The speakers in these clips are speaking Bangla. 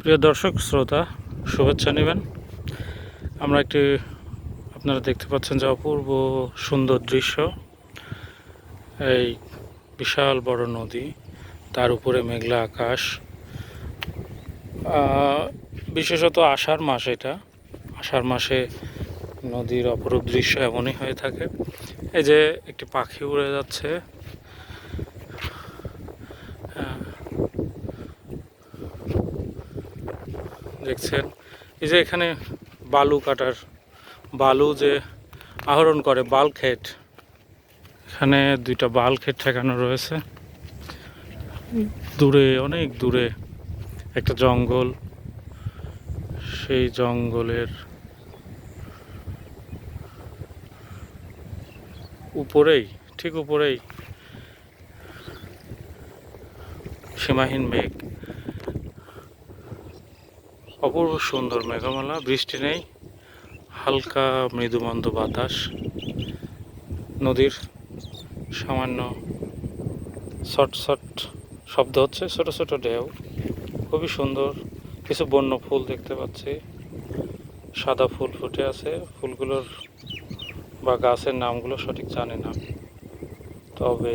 প্রিয় দর্শক, শ্রোতা, শুভেচ্ছা নেবেন। আমরা একটি, আপনারা দেখতে পাচ্ছেন যে অপূর্ব সুন্দর দৃশ্য। এই বিশাল বড় নদী, তার উপরে মেঘলা আকাশ। বিশেষত আষাঢ় মাস এটা। আষাঢ় মাসে নদীর অপরূপ দৃশ্য এমনই হয়ে থাকে। এই যে একটি পাখি উড়ে যাচ্ছে। দেখছেন। এই যে এখানে বালু কাটার, বালু যে আহরণ করে, বাল ক্ষেত। এখানে দুইটা বাল ক্ষেত ঠেকানো রয়েছে। দূরে, অনেক দূরে একটা জঙ্গল। সেই জঙ্গলের উপরেই, ঠিক উপরেই সীমাহীন মেঘ। অপূর্ব সুন্দর মেঘমালা, বৃষ্টি নেই, হালকা মৃদুমন্দ বাতাস, নদীর সামান্য শট শব্দ হচ্ছে, ছোট ছোট ঢেউ, খুবই সুন্দর, কিছু বন্য ফুল দেখতে পাচ্ছি, সাদা ফুল ফুটে আছে, ফুলগুলোর বা গাছের নামগুলো সঠিক জানি না, তবে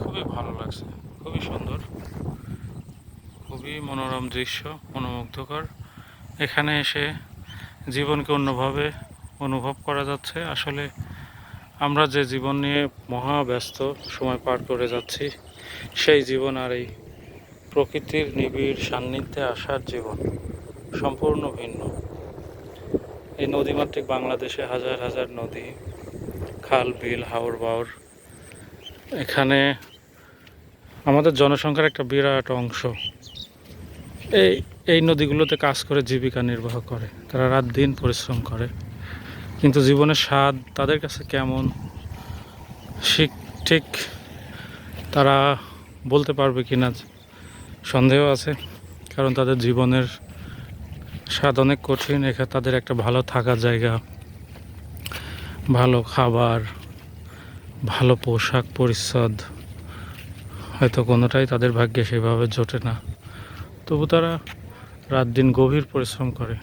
খুবই ভালো লাগছে, খুবই সুন্দর। খুবই মনোরম দৃশ্য, মনোমুগ্ধকর। এখানে এসে জীবনকে অন্যভাবে অনুভব করা যাচ্ছে। আসলে আমরা যে জীবন নিয়ে মহা ব্যস্ত সময় পার করে যাচ্ছি, সেই জীবন আর এই প্রকৃতির নিবিড় সান্নিধ্যে আসার জীবন সম্পূর্ণ ভিন্ন। এই নদীমাতৃক বাংলাদেশে হাজার হাজার নদী, খাল, বিল, হাওর বাওর, এখানে আমাদের জনসংখ্যার একটা বিরাট অংশ। এই এই নদীগুলোতে কাজ করে, জীবিকা নির্বাহ করে। তারা রাত দিন পরিশ্রম করে। কিন্তু জীবনের স্বাদ তাদের কাছে কেমন? শিখ ঠিক তারা বলতে পারবে কি না সন্দেহ আছে, কারণ তাদের জীবনের স্বাদ অনেক কঠিন। এখানে তাদের একটা ভালো থাকার জায়গা, ভালো খাবার, ভালো পোশাক পরিচ্ছদ, হয়তো কোনোটাই তাদের ভাগ্যে সেভাবে জোটে না। তবু তারা রাত দিন গভীর পরিশ্রম করে।